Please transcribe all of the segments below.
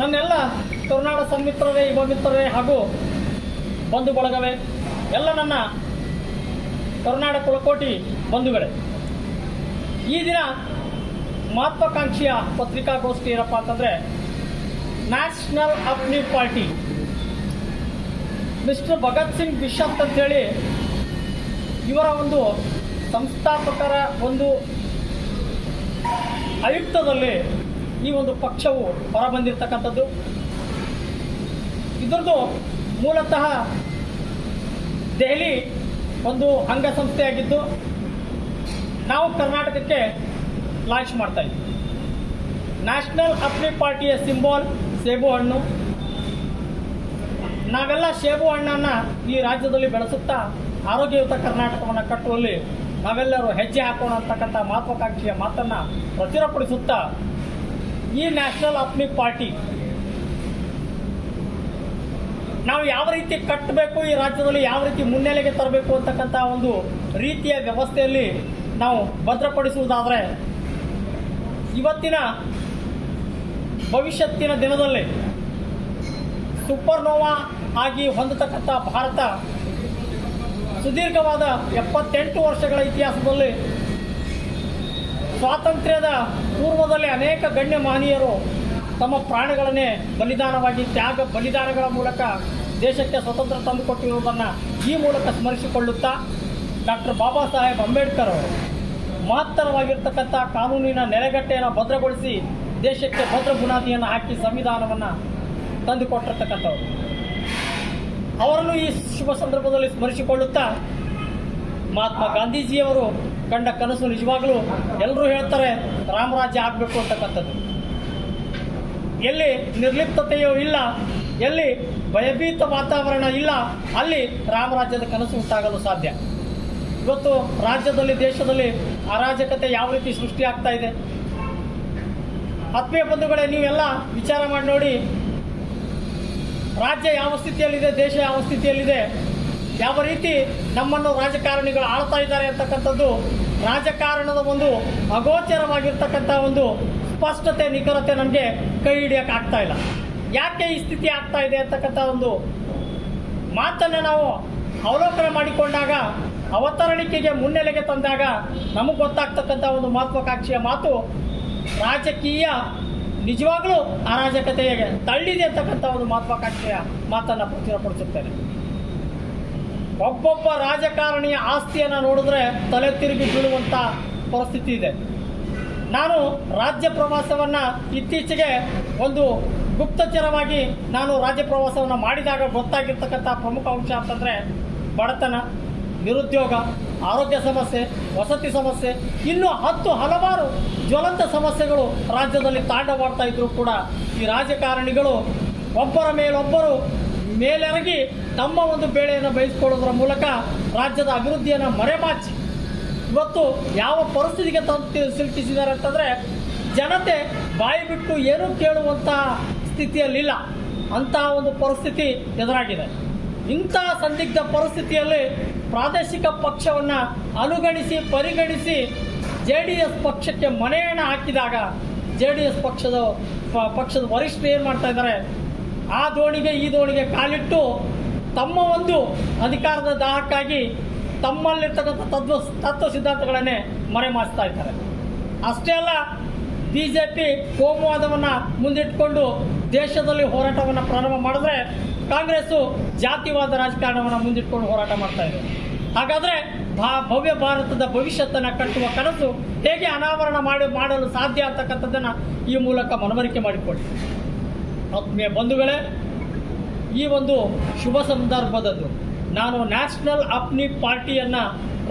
ನನ್ನೆಲ್ಲ ಕರುನಾಡ ಸನ್ಮಿತ್ರರೇ ಯುವ ಮಿತ್ರರೇ ಹಾಗೂ ಬಂಧು ಬಳಗವೇ ಎಲ್ಲ ನನ್ನ ಕರುನಾಡ ಕುಲಕೋಟಿ ಬಂಧುಗಳೇ. ಈ ದಿನ ಮಹತ್ವಾಕಾಂಕ್ಷಿಯ ಪತ್ರಿಕಾಗೋಷ್ಠಿ ಏನಪ್ಪ ಅಂತಂದರೆ national Apni party. Mister Bhagat Singh bishop ಅಂತೇಳಿ ಇವರ ಒಂದು ಸಂಸ್ಥಾಪಕರ ಒಂದು ಆಯುಕ್ತದಲ್ಲಿ ಈ ಒಂದು ಪಕ್ಷವು ಹೊರಬಂದಿರತಕ್ಕಂಥದ್ದು. ಇದರದ್ದು ಮೂಲತಃ ದೆಹಲಿ ಒಂದು ಅಂಗಸಂಸ್ಥೆಯಾಗಿದ್ದು, ನಾವು ಕರ್ನಾಟಕಕ್ಕೆ ಲಾಂಚ್ ಮಾಡ್ತಾ ಇದ್ವಿ. ನ್ಯಾಷನಲ್ ಅಪ್ಲಿ ಪಾರ್ಟಿಯ ಸಿಂಬಲ್ ಸೇಬು ಹಣ್ಣು. ನಾವೆಲ್ಲ ಸೇಬು ಹಣ್ಣನ್ನು ಈ ರಾಜ್ಯದಲ್ಲಿ ಬೆಳೆಸುತ್ತಾ ಆರೋಗ್ಯಯುತ ಕರ್ನಾಟಕವನ್ನು ಕಟ್ಟುವಲ್ಲಿ ನಾವೆಲ್ಲರೂ ಹೆಜ್ಜೆ ಹಾಕೋಣ ಅಂತಕ್ಕಂಥ ಮಹತ್ವಾಕಾಂಕ್ಷೆಯ ಮಾತನ್ನು ಪ್ರಚುರಪಡಿಸುತ್ತಾ ಈ ನ್ಯಾಷನಲ್ ಅಪ್ನಿ ಪಾರ್ಟಿ ನಾವು ಯಾವ ರೀತಿ ಕಟ್ಟಬೇಕು, ಈ ರಾಜ್ಯದಲ್ಲಿ ಯಾವ ರೀತಿ ಮುನ್ನೆಲೆಗೆ ತರಬೇಕು ಅಂತಕ್ಕಂಥ ಒಂದು ರೀತಿಯ ವ್ಯವಸ್ಥೆಯಲ್ಲಿ ನಾವು ಭದ್ರಪಡಿಸುವುದಾದರೆ, ಇವತ್ತಿನ ಭವಿಷ್ಯತ್ತಿನ ದಿನದಲ್ಲಿ ಸೂಪರ್ನೋವಾ ಆಗಿ ಹೊಂದತಕ್ಕಂಥ ಭಾರತ ಸುದೀರ್ಘವಾದ ಎಪ್ಪತ್ತೆಂಟು ವರ್ಷಗಳ ಇತಿಹಾಸದಲ್ಲಿ ಸ್ವಾತಂತ್ರ್ಯದ ಪೂರ್ವದಲ್ಲಿ ಅನೇಕ ಗಣ್ಯ ಮಹನೀಯರು ತಮ್ಮ ಪ್ರಾಣಗಳನ್ನೇ ಬಲಿದಾನವಾಗಿ ತ್ಯಾಗ, ಬಲಿದಾನಗಳ ಮೂಲಕ ದೇಶಕ್ಕೆ ಸ್ವತಂತ್ರ ತಂದುಕೊಟ್ಟಿರುವುದನ್ನು ಈ ಮೂಲಕ ಸ್ಮರಿಸಿಕೊಳ್ಳುತ್ತಾ ಡಾಕ್ಟರ್ ಬಾಬಾ ಸಾಹೇಬ್ ಅಂಬೇಡ್ಕರ್ ಅವರು ಮಹತ್ತರವಾಗಿರ್ತಕ್ಕಂಥ ಕಾನೂನಿನ ನೆಲೆಗಟ್ಟೆಯನ್ನು ಭದ್ರಗೊಳಿಸಿ ದೇಶಕ್ಕೆ ಭದ್ರ ಬುನಾದಿಯನ್ನು ಹಾಕಿ ಸಂವಿಧಾನವನ್ನು ತಂದುಕೊಟ್ಟಿರ್ತಕ್ಕಂಥವ್ರು. ಅವರನ್ನು ಈ ಶುಭ ಸಂದರ್ಭದಲ್ಲಿ ಸ್ಮರಿಸಿಕೊಳ್ಳುತ್ತಾ ಮಹಾತ್ಮ ಗಾಂಧೀಜಿಯವರು ಕಂಡ ಕನಸು ನಿಜವಾಗ್ಲೂ ಎಲ್ಲರೂ ಹೇಳ್ತಾರೆ ರಾಮರಾಜ್ಯ ಆಗಬೇಕು ಅಂತಕ್ಕಂಥದ್ದು. ಎಲ್ಲಿ ನಿರ್ಲಿಪ್ತತೆಯೂ ಇಲ್ಲ, ಎಲ್ಲಿ ಭಯಭೀತ ವಾತಾವರಣ ಇಲ್ಲ, ಅಲ್ಲಿ ರಾಮರಾಜ್ಯದ ಕನಸು ಉಂಟಾಗಲು ಸಾಧ್ಯ. ಇವತ್ತು ರಾಜ್ಯದಲ್ಲಿ, ದೇಶದಲ್ಲಿ ಅರಾಜಕತೆ ಯಾವ ರೀತಿ ಸೃಷ್ಟಿಯಾಗ್ತಾ ಇದೆ? ಆತ್ಮೀಯ ಬಂಧುಗಳೇ, ನೀವೆಲ್ಲ ವಿಚಾರ ಮಾಡಿ ನೋಡಿ, ರಾಜ್ಯ ಯಾವ ಸ್ಥಿತಿಯಲ್ಲಿದೆ, ದೇಶ ಯಾವ ಸ್ಥಿತಿಯಲ್ಲಿದೆ? ಯಾವ ರೀತಿ ನಮ್ಮನ್ನು ರಾಜಕಾರಣಿಗಳು ಆಳ್ತಾ ಇದ್ದಾರೆ ಅಂತಕ್ಕಂಥದ್ದು ರಾಜಕಾರಣದ ಒಂದು ಅಗೋಚರವಾಗಿರ್ತಕ್ಕಂಥ ಒಂದು ಸ್ಪಷ್ಟತೆ, ನಿಖರತೆ ನಮಗೆ ಕೈ ಹಿಡಿಯಕ್ಕೆ ಆಗ್ತಾ ಇಲ್ಲ. ಯಾಕೆ ಈ ಸ್ಥಿತಿ ಆಗ್ತಾ ಇದೆ ಅಂತಕ್ಕಂಥ ಒಂದು ಮಾತನ್ನು ನಾವು ಅವಲೋಕನ ಮಾಡಿಕೊಂಡಾಗ, ಅವತರಣಿಕೆಗೆ ಮುನ್ನೆಲೆಗೆ ತಂದಾಗ ನಮಗೆ ಗೊತ್ತಾಗ್ತಕ್ಕಂಥ ಒಂದು ಮಹತ್ವಾಕಾಂಕ್ಷಿಯ ಮಾತು ರಾಜಕೀಯ ನಿಜವಾಗ್ಲೂ ಅರಾಜಕತೆಗೆ ತಳ್ಳಿದೆ ಅಂತಕ್ಕಂಥ ಒಂದು ಮಹತ್ವಾಕಾಂಕ್ಷೆಯ ಮಾತನ್ನು ಪ್ರಚುರಪಡಿಸುತ್ತೇನೆ ಒಬ್ಬೊಬ್ಬ ರಾಜಕಾರಣಿಯ ಆಸ್ತಿಯನ್ನು ನೋಡಿದ್ರೆ ತಲೆ ತಿರುಗಿ ಬೀಳುವಂಥ ಪರಿಸ್ಥಿತಿ ಇದೆ. ನಾನು ರಾಜ್ಯ ಪ್ರವಾಸವನ್ನು ಇತ್ತೀಚೆಗೆ ಒಂದು ಗುಪ್ತಚರವಾಗಿ ನಾನು ರಾಜ್ಯ ಪ್ರವಾಸವನ್ನು ಮಾಡಿದಾಗ ಗೊತ್ತಾಗಿರ್ತಕ್ಕಂಥ ಪ್ರಮುಖ ಅಂಶ ಅಂತಂದರೆ ಬಡತನ, ನಿರುದ್ಯೋಗ, ಆರೋಗ್ಯ ಸಮಸ್ಯೆ, ವಸತಿ ಸಮಸ್ಯೆ, ಇನ್ನೂ ಹತ್ತು ಹಲವಾರು ಜ್ವಲಂತ ಸಮಸ್ಯೆಗಳು ರಾಜ್ಯದಲ್ಲಿ ತಾಂಡವಾಡ್ತಾ ಇದ್ದರೂ ಕೂಡ ಈ ರಾಜಕಾರಣಿಗಳು ಒಬ್ಬರ ಮೇಲೊಬ್ಬರು ಮೇಲೆರಗಿ ತಮ್ಮ ಒಂದು ಬೇಳೆಯನ್ನು ಬಯಸ್ಕೊಳ್ಳೋದ್ರ ಮೂಲಕ ರಾಜ್ಯದ ಅಭಿವೃದ್ಧಿಯನ್ನು ಮರೆಮಾಚಿ. ಇವತ್ತು ಯಾವ ಪರಿಸ್ಥಿತಿಗೆ ತಂದು ಸಿಲುಕಿಸಿದ್ದಾರೆ ಅಂತಂದರೆ ಜನತೆ ಬಾಯಿ ಬಿಟ್ಟು ಏನೂ ಕೇಳುವಂತಹ ಸ್ಥಿತಿಯಲ್ಲಿಲ್ಲ. ಅಂತಹ ಒಂದು ಪರಿಸ್ಥಿತಿ ಎದುರಾಗಿದೆ. ಇಂಥ ಸಂದಿಗ್ಧ ಪರಿಸ್ಥಿತಿಯಲ್ಲಿ ಪ್ರಾದೇಶಿಕ ಪಕ್ಷವನ್ನು ಅನುಗಣಿಸಿ, ಪರಿಗಣಿಸಿ ಜೆ ಡಿ ಎಸ್ ಪಕ್ಷಕ್ಕೆ ಮನೆಯನ್ನು ಹಾಕಿದಾಗ ಜೆ ಡಿ ಎಸ್ ಪಕ್ಷದ ಪಕ್ಷದ ವರಿಷ್ಠರು ಏನು ಮಾಡ್ತಾ ಇದ್ದಾರೆ? ಆ ದೋಣಿಗೆ, ಈ ದೋಣಿಗೆ ಕಾಲಿಟ್ಟು ತಮ್ಮ ಒಂದು ಅಧಿಕಾರದ ದಾಹಕ್ಕಾಗಿ ತಮ್ಮಲ್ಲಿರ್ತಕ್ಕಂಥ ತತ್ವ ತತ್ವ ಸಿದ್ಧಾಂತಗಳನ್ನೇ ಮರೆಮಾಚ್ತಾ ಇದ್ದಾರೆ. ಅಷ್ಟೇ ಅಲ್ಲ ಬಿ ಜೆ ಪಿ ಕೋಮುವಾದವನ್ನು ಮುಂದಿಟ್ಕೊಂಡು ದೇಶದಲ್ಲಿ ಹೋರಾಟವನ್ನು ಪ್ರಾರಂಭ ಮಾಡಿದ್ರೆ ಕಾಂಗ್ರೆಸ್ಸು ಜಾತಿವಾದ ರಾಜಕಾರಣವನ್ನು ಮುಂದಿಟ್ಕೊಂಡು ಹೋರಾಟ ಮಾಡ್ತಾ ಇದೆ. ಹಾಗಾದರೆ ಭಾ, ಭವ್ಯ ಭಾರತದ ಭವಿಷ್ಯತನ್ನು ಕಟ್ಟುವ ಕನಸು ಹೇಗೆ ಅನಾವರಣ ಮಾಡಿ, ಮಾಡಲು ಸಾಧ್ಯ ಅಂತಕ್ಕಂಥದ್ದನ್ನು ಈ ಮೂಲಕ ಮನವರಿಕೆ ಮಾಡಿಕೊಳ್ಳಿ. ಆತ್ಮೀಯ ಬಂಧುಗಳೇ, ಈ ಒಂದು ಶುಭ ಸಂದರ್ಭದದ್ದು. ನಾನು ನ್ಯಾಷನಲ್ ಅಪ್ನಿ ಪಾರ್ಟಿಯನ್ನು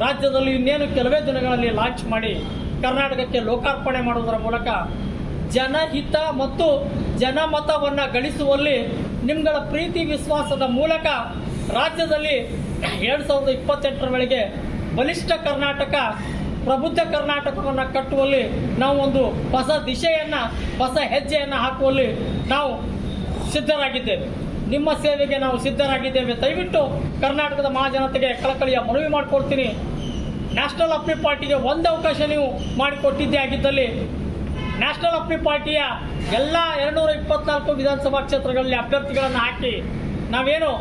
ರಾಜ್ಯದಲ್ಲಿ ಇನ್ನೇನು ಕೆಲವೇ ದಿನಗಳಲ್ಲಿ ಲಾಂಚ್ ಮಾಡಿ ಕರ್ನಾಟಕಕ್ಕೆ ಲೋಕಾರ್ಪಣೆ ಮಾಡುವುದರ ಮೂಲಕ ಜನಹಿತ ಮತ್ತು ಜನಮತವನ್ನು ಗಳಿಸುವಲ್ಲಿ ನಿಮ್ಗಳ ಪ್ರೀತಿ ವಿಶ್ವಾಸದ ಮೂಲಕ ರಾಜ್ಯದಲ್ಲಿ ಎರಡು ಸಾವಿರದ ಇಪ್ಪತ್ತೆಂಟರ ಬಲಿಷ್ಠ ಕರ್ನಾಟಕ ಪ್ರಬುದ್ಧ ಕರ್ನಾಟಕವನ್ನು ಕಟ್ಟುವಲ್ಲಿ ನಾವು ಒಂದು ಹೊಸ ದಿಶೆಯನ್ನು, ಹೊಸ ಹೆಜ್ಜೆಯನ್ನು ಹಾಕುವಲ್ಲಿ ನಾವು ಸಿದ್ಧರಾಗಿದ್ದೇವೆ. ನಿಮ್ಮ ಸೇವೆಗೆ ನಾವು ಸಿದ್ಧರಾಗಿದ್ದೇವೆ. ದಯವಿಟ್ಟು ಕರ್ನಾಟಕದ ಮಹಾಜನತೆಗೆ ಕಳಕಳಿಯ ಮನವಿ ಮಾಡಿಕೊಡ್ತೀನಿ. ನ್ಯಾಷನಲ್ ಅಪ್ನಿ ಪಾರ್ಟಿಗೆ ಒಂದು ಅವಕಾಶ ನೀವು ಮಾಡಿಕೊಟ್ಟಿದ್ದೇ ಆಗಿದ್ದಲ್ಲಿ, ನ್ಯಾಷನಲ್ ಅಪ್ನಿ ಪಾರ್ಟಿಯ ಎಲ್ಲ ಎರಡ್ನೂರ ಇಪ್ಪತ್ನಾಲ್ಕು ವಿಧಾನಸಭಾ ಕ್ಷೇತ್ರಗಳಲ್ಲಿ ಅಭ್ಯರ್ಥಿಗಳನ್ನು ಹಾಕಿ ನಾವೇನು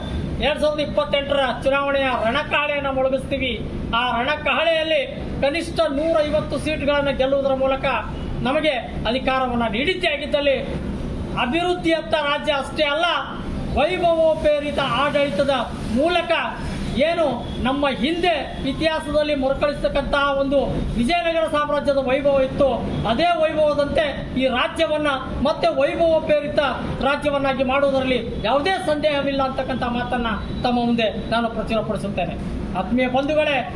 ಎರಡ್ ಸಾವಿರದ ಇಪ್ಪತ್ತೆಂಟರ ಚುನಾವಣೆಯ ರಣಕಹಳೆಯನ್ನು ಮೊಳಗಿಸ್ತೀವಿ. ಆ ರಣಕಹಳೆಯಲ್ಲಿ ಕನಿಷ್ಠ ನೂರ ಐವತ್ತು ಸೀಟ್ಗಳನ್ನು ಗೆಲ್ಲುವುದರ ಮೂಲಕ ನಮಗೆ ಅಧಿಕಾರವನ್ನು ನೀಡಿದ್ದೇ ಆಗಿದ್ದಲ್ಲಿ ಅಭಿವೃದ್ಧಿಯತ್ತ ರಾಜ್ಯ ಅಷ್ಟೇ ಅಲ್ಲ, ವೈಭವೋಪೇರಿತ ಆಡಳಿತದ ಮೂಲಕ ಏನು ನಮ್ಮ ಹಿಂದೆ ಇತಿಹಾಸದಲ್ಲಿ ಮರುಕಳಿಸ್ತಕ್ಕಂತಹ ಒಂದು ವಿಜಯನಗರ ಸಾಮ್ರಾಜ್ಯದ ವೈಭವ ಇತ್ತು. ಅದೇ ವೈಭವದಂತೆ ಈ ರಾಜ್ಯವನ್ನ ಮತ್ತೆ ವೈಭವೋಪೇರಿತ ರಾಜ್ಯವನ್ನಾಗಿ ಮಾಡುವುದರಲ್ಲಿ ಯಾವುದೇ ಸಂದೇಹವಿಲ್ಲ ಅಂತಕ್ಕಂಥ ಮಾತನ್ನ ತಮ್ಮ ಮುಂದೆ ನಾನು ಪ್ರಚುರಪಡಿಸುತ್ತೇನೆ. ಆತ್ಮೀಯ ಬಂಧುಗಳೇ